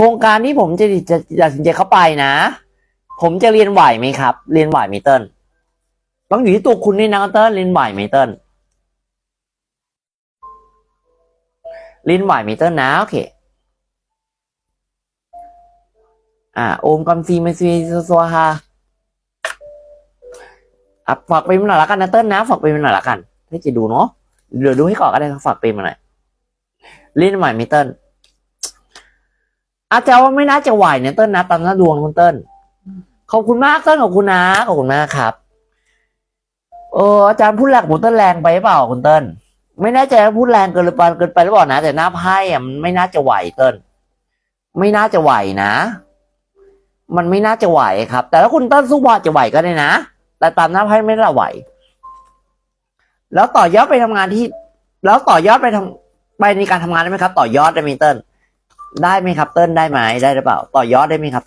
โครงการที่ผมจะจะตัดสินใจเข้าไปนะ ผมจะเรียนไหวไหมครับ เรียนไหวไหมเติ้ลต้องอยู่ที่ตัวคุณด้วยนะเติ้ลเรียนไหวไหมเติ้ลเรียนไหวไหมเติ้ลนะโอเคอ่าโอมกัมซีมาซีซัวฮาอะฝากไปมาหน่อยละกันนะเติ้ลนะฝากไปมาหน่อยละกันให้จะดูเนาะเดี๋ยวดูให้ก่อนก็ได้ครับฝากไปมาหน่อยเล่นใหม่มิเติ้ล อาจารย์ว่าไม่น่าจะไหวเนี่ยเติ้ลนะตามหน้าดวงคุณเติ้ลขอบคุณมากเติ้ลขอบคุณนะขอบคุณมากครับเอออาจารย์พูดแรงผมเติ้ลแรงไปหรือเปล่าคุณเติ้ลไม่แน่ใจว่าพูดแรงเกินหรือเปล่าเกินไปหรือเปล่านะ แต่หน้าไพ่อะมันไม่น่าจะไหวเติ้ลไม่น่าจะไหวนะ มันไม่น่าจะไหวครับ แต่ถ้าคุณเติ้ลสู้ว่าจะไหวก็ได้นะแต่ตามหน้าไพ่ไม่น่าไหว แล้วต่อยอดไปทำงานที่ แล้วต่อยอดไปทำไปในการทำงานได้ไหมครับ ต่อยอดได้ไหมเติ้ล ได้ไหมครับเติ้ลได้ไหมได้หรือเปล่า ต่อยอดได้ไหมครับเติ้ล